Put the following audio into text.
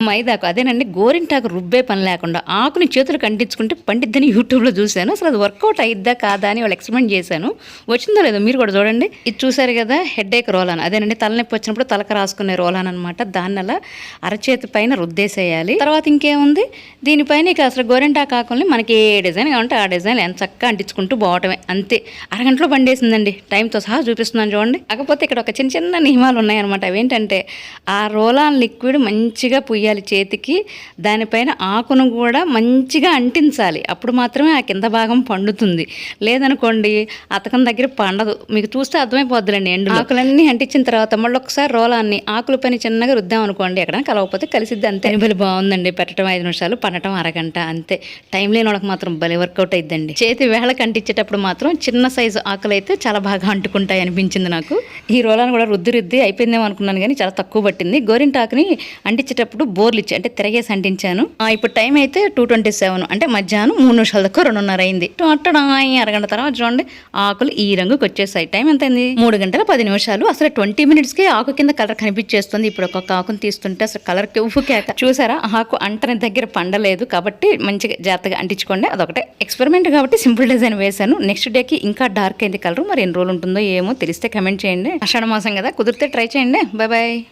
మైదాకు. అదేనండి గోరింటాకు రుబ్బే పని లేకుండా ఆకుని చేతులు కంటించుకుంటే పండిద్దని యూట్యూబ్లో చూశాను. అసలు అది వర్కౌట్ అయిద్దా కాదా అని వాళ్ళు ఎక్స్పెరిమెంట్ చేశాను. వచ్చిందో లేదో మీరు కూడా చూడండి. ఇది చూసారు కదా హెడ్ ఏక్ రోలాన్. అదేనండి తలనొప్పి వచ్చినప్పుడు తలక రాసుకునే రోలాన్ అనమాట దాన్ని అలా అరచేతి పైన రుద్దేసేయాలి. తర్వాత ఇంకేముంది? దీనిపైన ఇక అసలు గోరింటాకు ఆకుల్ని మనకి ఏ డిజైన్ కావాలంటే ఆ డిజైన్ ఎంత చక్కగా అంటించుకుంటూ పోవటమే. అంతే. అరగంటలో బండేసిందండి టైంతో సహా చూపిస్తున్నాను చూడండి. కాకపోతే ఇక్కడ ఒక చిన్న చిన్న నియమాలు ఉన్నాయన్నమాట. అవేంటంటే ఆ రోలాన్ లిక్విడ్ మంచిగా పుయ్యాలి చేతికి దానిపైన ఆకును కూడా మంచిగా అంటించాలి. అప్పుడు మాత్రమే ఆ కింద భాగం పండుతుంది. లేదనుకోండి అతకం దగ్గర పండదు. మీకు చూస్తే అర్థమైపోద్దులండి ఎండు ఆకులన్నీ అంటించిన తర్వాత మళ్ళీ ఒకసారి రోలాన్ని ఆకుల పైన చిన్నగా రుద్దాం అనుకోండి ఎక్కడ కలవకపోతే కలిసిద్ది అంతే. భలే బాగుందండి. పెట్టడం ఐదు నిమిషాలు పండటం అరగంట అంతే. టైం లేని వాళ్ళకి మాత్రం భలే వర్కౌట్ అయిద్దండి. చేతి వేళకి అంటించేటప్పుడు మాత్రం చిన్న సైజు ఆకులు అయితే చాలా బాగా అంటుకుంటాయి అనిపించింది నాకు. ఈ రోలాన్ని కూడా రుద్ది రుద్ది అయిపోయిందేమో అనుకున్నాను కానీ చాలా తక్కువ పట్టింది. గోరింటాకుని అంటించేటప్పుడు బోర్లు ఇచ్చి అంటే తిరగేసి అంటించాను. ఆ, ఇప్పుడు టైం అయితే టూ ట్వంటీ సెవెన్ అంటే మధ్యాహ్నం మూడు నిమిషాల దాకా రెండున్నర అయింది. అరగంట తర్వాత చూడండి ఆకులు ఈ రంగుకి వచ్చేసాయి. టైం ఎంత అయింది? మూడు గంటల పది నిమిషాలు. అసలు ట్వంటీ మినిట్స్కి ఆకు కింద కలర్ కనిపించేస్తుంది. ఇప్పుడు ఒక్కొక్క ఆకుని తీస్తుంటే అసలు కలర్ ఉప్పు కేక చూసారా ఆకు అంటని దగ్గర పండలేదు కాబట్టి మంచిగా జాగ్రత్తగా అంటించుకోండి. అదొకటే ఎక్స్పెరిమెంట్ కాబట్టి సింపుల్ డిజైన్ వేశాను. నెక్స్ట్ డేకి ఇంకా డార్క్ అయింది కలర్. మరి ఎన్ని రోజులు ఉంటుందో ఏమో తెలిస్తే కమెంట్ చేయండి. ఆషాఢ మాసం కదా కుదిరితే ట్రై చేయండి. Bye bye